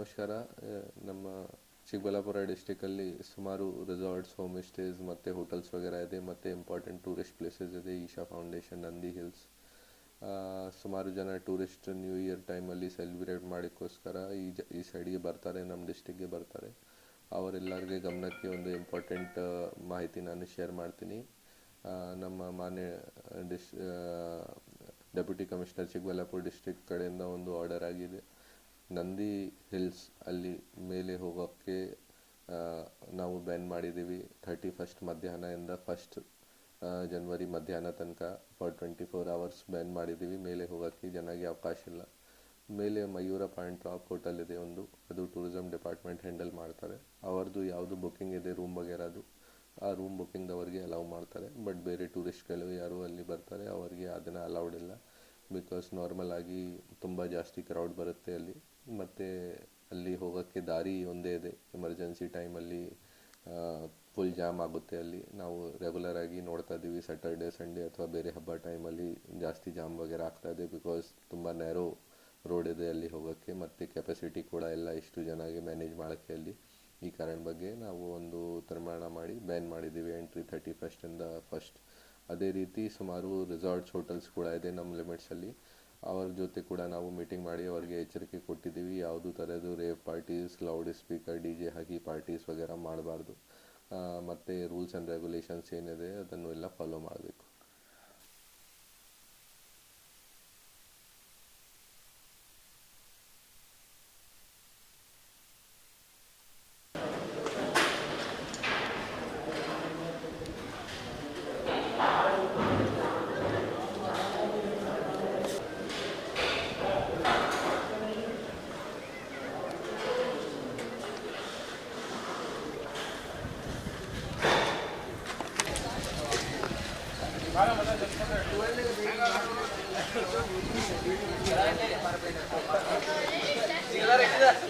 ನಮಸ್ಕಾರ. ನಮ್ಮ ಚಿಕ್ಕಬಳ್ಳಾಪುರ ಡಿಸ್ಟಿಕಲ್ಲಿ ಸುಮಾರು ರೆಸಾರ್ಟ್ಸ್, ಹೋಮ್ ಸ್ಟೇಸ್ ಮತ್ತು ಹೋಟೆಲ್ಸ್ ವಗೇರ ಇದೆ, ಮತ್ತು ಇಂಪಾರ್ಟೆಂಟ್ ಟೂರಿಸ್ಟ್ ಪ್ಲೇಸಸ್ ಇದೆ, ಈಶಾ ಫೌಂಡೇಶನ್, ನಂದಿ ಹಿಲ್ಸ್. ಸುಮಾರು ಜನ ಟೂರಿಸ್ಟ್ ನ್ಯೂ ಇಯರ್ ಟೈಮಲ್ಲಿ ಸೆಲೆಬ್ರೇಟ್ ಮಾಡೋಕ್ಕೋಸ್ಕರ ಈ ಜ, ಈ ಸೈಡ್ಗೆ ಬರ್ತಾರೆ, ನಮ್ಮ ಡಿಸ್ಟಿಕ್ಗೆ ಬರ್ತಾರೆ. ಅವರೆಲ್ಲರಿಗೆ ಗಮನಕ್ಕೆ ಒಂದು ಇಂಪಾರ್ಟೆಂಟ್ ಮಾಹಿತಿ ನಾನು ಶೇರ್ ಮಾಡ್ತೀನಿ. ನಮ್ಮ ಮಾನ್ಯ ಡಿಸ್ ಡೆಪ್ಯೂಟಿ ಕಮಿಷನರ್ ಚಿಕ್ಕಬಳ್ಳಾಪುರ ಡಿಸ್ಟಿಕ್ ಕಡೆಯಿಂದ ಒಂದು ಆರ್ಡರ್ ಆಗಿದೆ. ನಂದಿ ಹಿಲ್ಸ್ ಅಲ್ಲಿ ಮೇಲೆ ಹೋಗೋಕ್ಕೆ ನಾವು ಬ್ಯಾನ್ ಮಾಡಿದ್ದೀವಿ. ಥರ್ಟಿ ಫಸ್ಟ್ ಮಧ್ಯಾಹ್ನದಿಂದ ಫಸ್ಟ್ ಜನ್ವರಿ ಮಧ್ಯಾಹ್ನ ತನಕ for twenty four hours ban ಮಾಡಿದ್ದೀವಿ. ಮೇಲೆ ಹೋಗೋಕ್ಕೆ ಜನಗೆ ಅವಕಾಶ ಇಲ್ಲ. ಮೇಲೆ ಮಯೂರ ಪಾಯಿಂಟ್ ಟಾಪ್ ಹೋಟೆಲ್ ಇದೆ ಒಂದು. ಅದು ಟೂರಿಸಮ್ ಡಿಪಾರ್ಟ್ಮೆಂಟ್ ಹ್ಯಾಂಡಲ್ ಮಾಡ್ತಾರೆ. ಅವ್ರದ್ದು ಯಾವುದು ಬುಕ್ಕಿಂಗ್ ಇದೆ ರೂಮ್ ವಗೇರದು ಆ ರೂಮ್ ಬುಕ್ಕಿಂಗ್ದವ್ರಿಗೆ ಅಲೌ ಮಾಡ್ತಾರೆ. ಬಟ್ ಬೇರೆ ಟೂರಿಸ್ಟ್ಗಳು ಯಾರು ಅಲ್ಲಿ ಬರ್ತಾರೆ. ಅವರಿಗೆ ಅದನ್ನು ಅಲೌಡ್ ಇಲ್ಲ. ಬಿಕಾಸ್ ನಾರ್ಮಲ್ ಆಗಿ ತುಂಬ ಜಾಸ್ತಿ ಕ್ರೌಡ್ ಬರುತ್ತೆ ಅಲ್ಲಿ. ಮತ್ತು ಅಲ್ಲಿ ಹೋಗೋಕ್ಕೆ ದಾರಿ ಒಂದೇ ಇದೆ. ಎಮರ್ಜೆನ್ಸಿ ಟೈಮಲ್ಲಿ ಫುಲ್ ಜಾಮ್ ಆಗುತ್ತೆ ಅಲ್ಲಿ. ನಾವು ರೆಗ್ಯುಲರ್ ಆಗಿ ನೋಡ್ತಾ ಇದ್ದೀವಿ. ಸ್ಯಾಟರ್ಡೆ ಸಂಡೇ ಅಥವಾ ಬೇರೆ ಹಬ್ಬ ಟೈಮಲ್ಲಿ ಜಾಸ್ತಿ ಜಾಮ್ ವಗೇರ ಆಗ್ತಾ ಇದೆ ಬಿಕಾಸ್ ತುಂಬ ನ್ಯಾರೋ ರೋಡ್ ಇದೆ ಅಲ್ಲಿ ಹೋಗೋಕ್ಕೆ. ಮತ್ತು ಕೆಪಾಸಿಟಿ ಕೂಡ ಎಲ್ಲ ಇಷ್ಟು ಜನಗೆ ಮ್ಯಾನೇಜ್ ಮಾಡೋಕ್ಕೆ ಅಲ್ಲಿ. ಈ ಕಾರಣ ಬಗ್ಗೆ ನಾವು ಒಂದು ತೀರ್ಮಾನ ಮಾಡಿ ಬ್ಯಾನ್ ಮಾಡಿದ್ದೀವಿ. ಎಂಟ್ರಿ ಥರ್ಟಿ ಫಸ್ಟಿಂದ ಫಸ್ಟ್ ಅದೇ ರೀತಿ ಸುಮಾರು ರೆಸಾರ್ಟ್ಸ್ ಹೋಟೆಲ್ಸ್ ಕೂಡ ಇದೆ ನಮ್ಮ ಲಿಮಿಟ್ಸಲ್ಲಿ ಅವ್ರ ಜೊತೆ ಕೂಡ ನಾವು ಮೀಟಿಂಗ್ ಮಾಡಿ ಅವರಿಗೆ ಎಚ್ಚರಿಕೆ ಕೊಟ್ಟಿದ್ದೀವಿ. ಯಾವುದು ಥರದ್ದು rave parties loud speaker D J ಹಾಕಿ ಪಾರ್ಟೀಸ್ ವಗೇರ ಮಾಡಬಾರ್ದು. ಮತ್ತು ರೂಲ್ಸ್ ಆ್ಯಂಡ್ ರೆಗ್ಯುಲೇಷನ್ಸ್ ಏನಿದೆ ಅದನ್ನು ಎಲ್ಲ ಫಾಲೋ ಮಾಡಬೇಕು. Gracias.